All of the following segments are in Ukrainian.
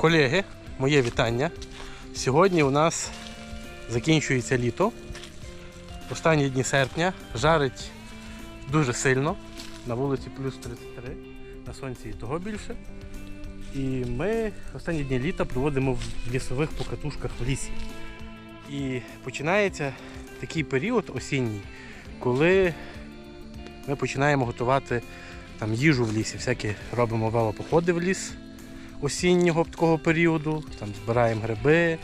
Колеги, моє вітання. Сьогодні у нас закінчується літо. Останні дні серпня жарить дуже сильно. На вулиці плюс 33, на сонці і того більше. І ми останні дні літа проводимо в лісових покатушках в лісі. І починається такий період осінній, коли ми починаємо готувати там, їжу в лісі, всякі робимо велопоходи в ліс осіннього такого періоду, там збираємо гриби,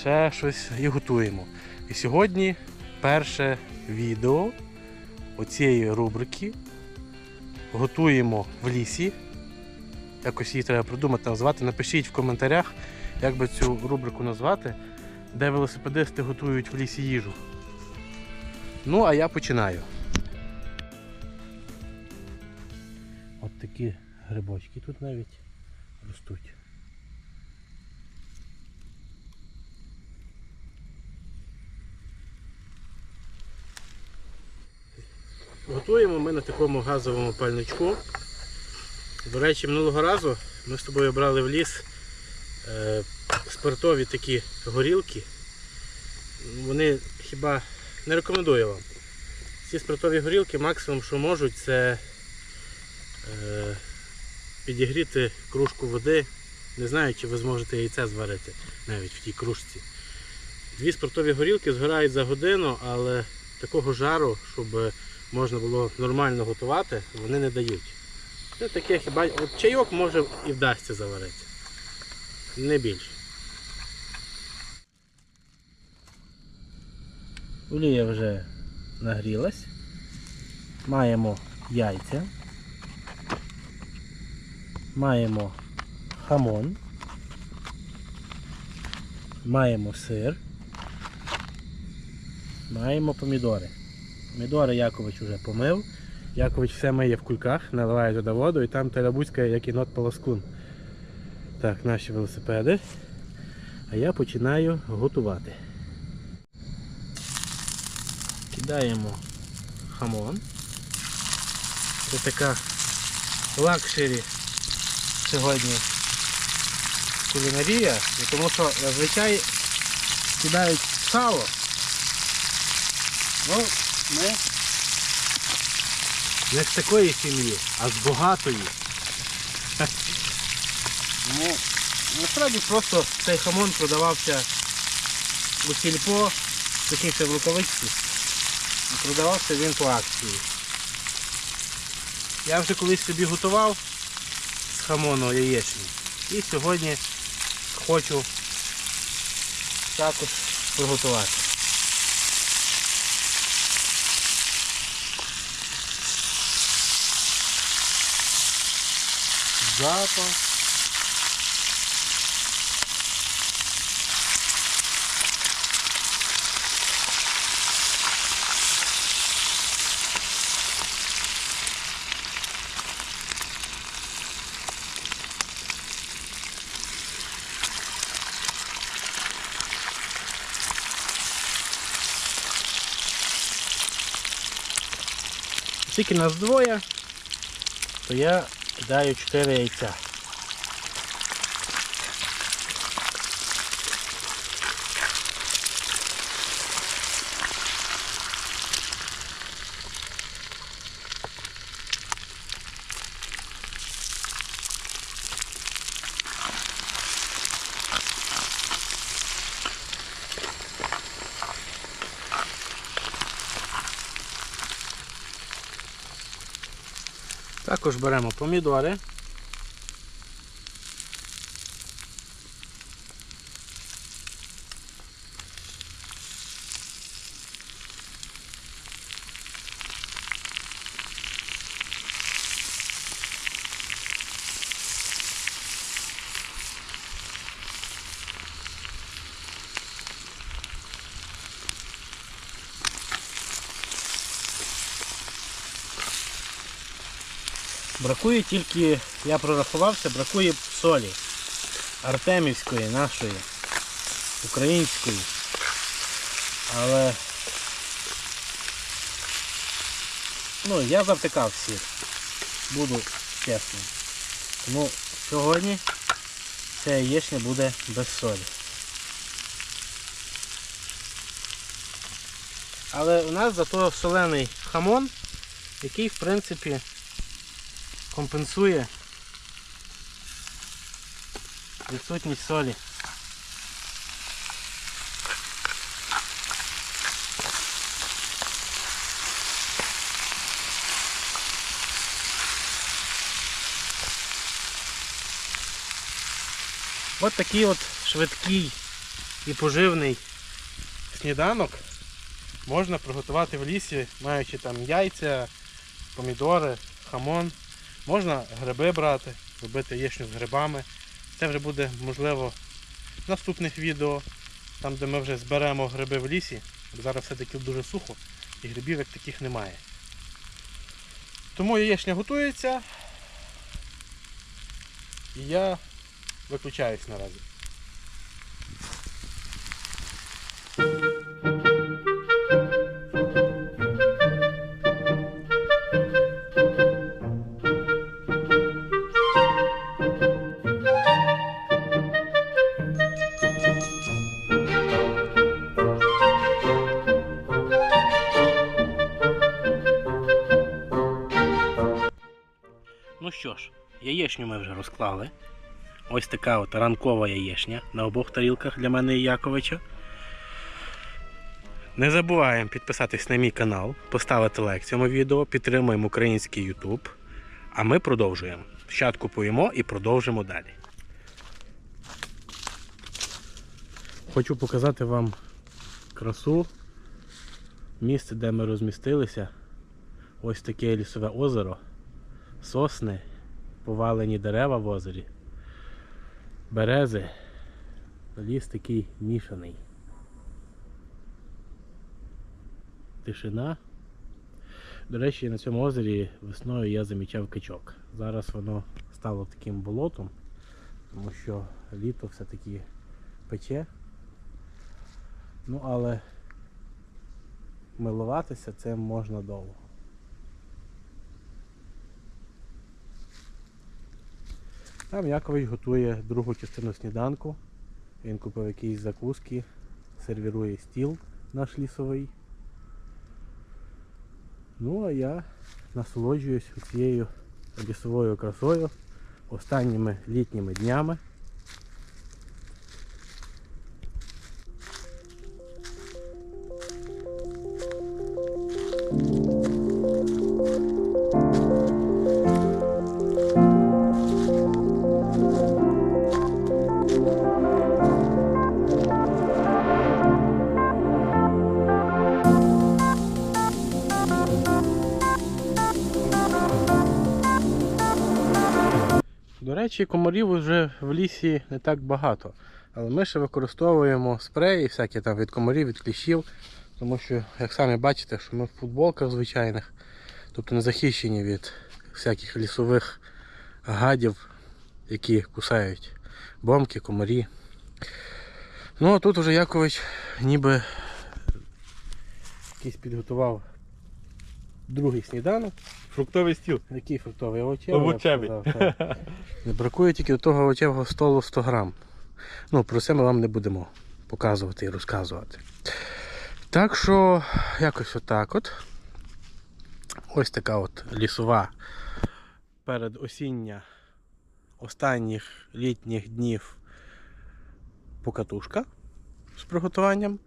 ще щось і готуємо. І сьогодні перше відео оцієї рубрики готуємо в лісі. Якось її треба придумати, назвати. Напишіть в коментарях, як би цю рубрику назвати, де велосипедисти готують в лісі їжу. Ну, а я починаю. От такі грибочки тут навіть ростуть. Готуємо ми на такому газовому пальничку. До речі, минулого разу ми з тобою брали в ліс е, спиртові такі горілки. Вони хіба не рекомендую вам. Ці спиртові горілки максимум, що можуть, це е, підігріти кружку води. Не знаю, чи ви зможете яйце зварити навіть в тій кружці. Дві спиртові горілки згорають за годину, але такого жару, щоб можна було нормально готувати, вони не дають. Це таке хіба от чайок може і вдасться заварити. Не більше. Олія вже нагрілась. Маємо яйця. Маємо хамон. Маємо сир. Маємо помідори. Помідори Якович вже помив. Якович все миє в кульках, наливає туди воду і там телябузькає, як інот полоскун. Так, наші велосипеди. А я починаю готувати. Кидаємо хамон. Це така лакшері сьогодні кулінарія, тому що зазвичай кидають сало. Ну, ми не з такої сім'ї, а з багатої. Тому насправді просто цей хамон продавався у сільпо, точніше в рукавичці. І продавався він по акції. Я вже колись собі готував хамону яєчні. І сьогодні хочу також приготувати. Запах. Тільки нас двоє, то я кидаю 4 яйця. Також беремо помідори. Бракує тільки, я прорахувався, бракує солі. Артемівської, нашої, української. Але ну, я завтикав сір. Буду чесним. Тому сьогодні ця яєчня буде без солі. Але у нас зато солений хамон, який в принципі компенсує відсутність солі. От такий от швидкий і поживний сніданок можна приготувати в лісі, маючи там яйця, помідори, хамон. Можна гриби брати, робити яєчню з грибами. Це вже буде можливо в наступних відео, там де ми вже зберемо гриби в лісі. Зараз все-таки дуже сухо і грибів як таких немає. Тому яєчня готується. І я виключаюсь наразі. Яєчню ми вже розклали. Ось така от ранкова яєчня на обох тарілках для мене і Яковича. Не забуваємо підписатись на мій канал, поставити лайк цьому відео, підтримуємо український YouTube. А ми продовжуємо. Щадку поїмо і продовжимо далі. Хочу показати вам красу. Місце, де ми розмістилися. Ось таке лісове озеро сосни, повалені дерева в озері, берези, ліс такий мішаний. Тишина. До речі, на цьому озері весною я замічав качок. Зараз воно стало таким болотом, тому що літо все-таки пече. Ну але милуватися цим можна довго. Там Якович готує другу частину сніданку. Він купив якісь закуски, сервірує стіл наш лісовий. Ну а я насолоджуюсь цією лісовою красою останніми літніми днями. Речі, комарів вже в лісі не так багато. Але ми ще використовуємо спреї всякі там від комарів, від кліщів. Тому що, як самі бачите, що ми в футболках звичайних, тобто не захищені від всяких лісових гадів, які кусають бомки, комарі. Ну а тут вже Якович ніби якийсь підготував другий сніданок. Фруктовий стіл. Який фруктовий овочевий? я б сказав, так. Не бракує тільки до того овочевого столу 100 грам. Ну, про це ми вам не будемо показувати і розказувати. Так що, якось отак от. Ось така от лісова передосіння останніх літніх днів покатушка з приготуванням.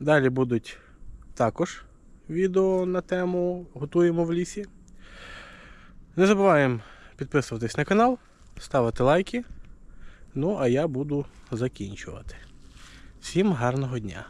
Далі будуть також відео на тему готуємо в лісі. Не забуваємо підписуватись на канал, ставити лайки. Ну, а я буду закінчувати. Всім гарного дня!